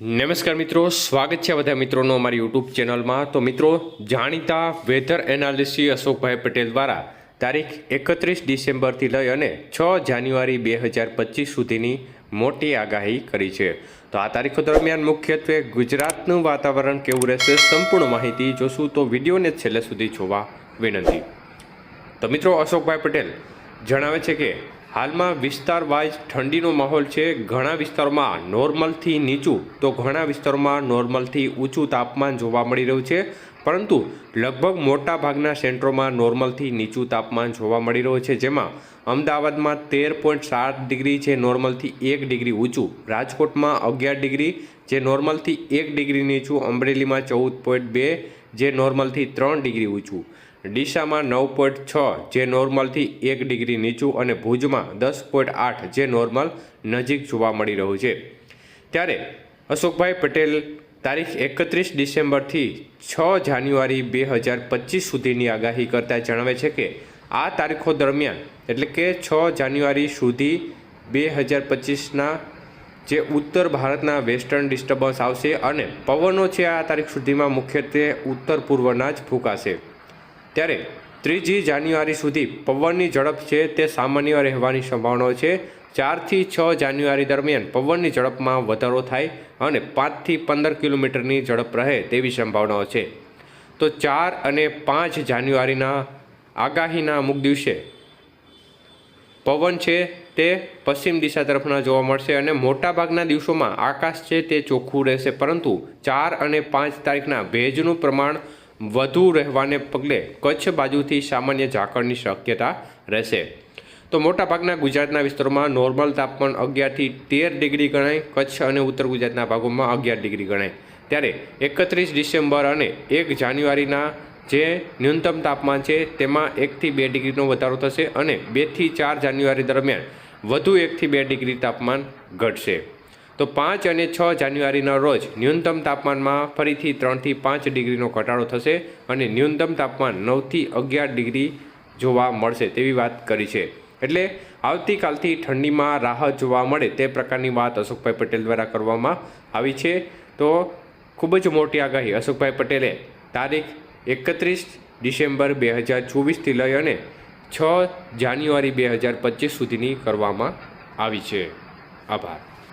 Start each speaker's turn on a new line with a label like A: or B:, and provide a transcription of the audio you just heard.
A: નમસ્કાર મિત્રો, સ્વાગત છે બધા મિત્રોનો અમારી યુટ્યુબ ચેનલમાં. તો મિત્રો, જાણીતા વેધર એનાલિસ્ટ અશોકભાઈ પટેલ દ્વારા તારીખ એકત્રીસ ડિસેમ્બરથી લઈ અને છ જાન્યુઆરી બે હજાર પચીસ સુધીની મોટી આગાહી કરી છે. તો આ તારીખો દરમિયાન મુખ્યત્વે ગુજરાતનું વાતાવરણ કેવું રહેશે સંપૂર્ણ માહિતી જોશું. તો વિડીયોને છેલ્લે સુધી જોવા વિનંતી. તો મિત્રો, અશોકભાઈ પટેલ જણાવે છે કે હાલમાં વિસ્તાર વાઇઝ ઠંડીનો માહોલ છે. ઘણા વિસ્તારોમાં નોર્મલથી નીચું તો ઘણા વિસ્તારોમાં નોર્મલથી ઊંચું તાપમાન જોવા મળી રહ્યું છે. પરંતુ લગભગ મોટા ભાગના સેન્ટરોમાં નોર્મલથી નીચું તાપમાન જોવા મળી રહ્યું છે. જેમાં અમદાવાદમાં તેર પોઈન્ટ સાત ડિગ્રી છે નોર્મલથી એક ડિગ્રી ઊંચું, રાજકોટમાં અગિયાર ડિગ્રી જે નોર્મલથી એક ડિગ્રી નીચું, અમરેલીમાં ચૌદ પોઈન્ટ બે જે નોર્મલથી ત્રણ ડિગ્રી ઊંચું, ડીસામાં નવ પોઈન્ટ છ જે નોર્મલથી એક ડિગ્રી નીચું અને ભુજમાં દસ પોઈન્ટ આઠ જે નોર્મલ નજીક જોવા મળી રહ્યું છે. ત્યારે અશોકભાઈ પટેલ તારીખ એકત્રીસ ડિસેમ્બરથી છ જાન્યુઆરી બે હજાર પચીસ સુધીની આગાહી કરતા જણાવે છે કે આ તારીખો દરમિયાન, એટલે કે છ જાન્યુઆરી સુધી બે હજાર પચીસના જે ઉત્તર ભારતના વેસ્ટર્ન ડિસ્ટર્બન્સ આવશે અને પવનો છે આ તારીખ સુધીમાં મુખ્યત્વે ઉત્તર પૂર્વના જ ફૂંકાશે. ત્યારે ત્રીજી જાન્યુઆરી સુધી પવનની ઝડપ છે તે સામાન્ય રહેવાની સંભાવનાઓ છે. ચારથી છ જાન્યુઆરી દરમિયાન પવનની ઝડપમાં વધારો થાય અને પાંચથી પંદર કિલોમીટરની ઝડપ રહે તેવી સંભાવનાઓ છે. તો ચાર અને પાંચ જાન્યુઆરીના આગાહીના અમુક દિવસે પવન છે તે પશ્ચિમ દિશા તરફના જોવા મળશે અને મોટાભાગના દિવસોમાં આકાશ છે તે ચોખ્ખું રહેશે, પરંતુ ચાર અને પાંચ તારીખના ભેજનું પ્રમાણ વધુ રહેવાને પગલે કચ્છ બાજુથી સામાન્ય ઝાકળની શક્યતા રહેશે. તો મોટાભાગના ગુજરાતના વિસ્તારોમાં નોર્મલ તાપમાન અગિયારથી તેર ડિગ્રી ગણાય, કચ્છ અને ઉત્તર ગુજરાતના ભાગોમાં અગિયાર ડિગ્રી ગણાય. ત્યારે એકત્રીસ ડિસેમ્બર અને એક જાન્યુઆરીના જે ન્યૂનતમ તાપમાન છે, તેમાં એકથી બે ડિગ્રીનો વધારો થશે અને બેથી ચાર જાન્યુઆરી દરમિયાન વધુ એકથી બે ડિગ્રી તાપમાન ઘટશે. તો પાંચ અને છ જાન્યુઆરીના રોજ ન્યૂનતમ તાપમાનમાં ફરીથી ત્રણથી પાંચ ડિગ્રીનો ઘટાડો થશે અને ન્યૂનતમ તાપમાન નવથી અગિયાર ડિગ્રી જોવા મળશે તેવી વાત કરી છે. એટલે આવતીકાલથી ઠંડીમાં રાહત જોવા મળે તે પ્રકારની વાત અશોકભાઈ પટેલ દ્વારા કરવામાં આવી છે. તો ખૂબ જ મોટી આગાહી. અશોકભાઈ પટેલે તારીખ એકત્રીસ ડિસેમ્બર બે હજાર ચોવીસથી લઈ અને છ જાન્યુઆરી બે હજાર પચીસ સુધીની કરવામાં આવી છે. આભાર.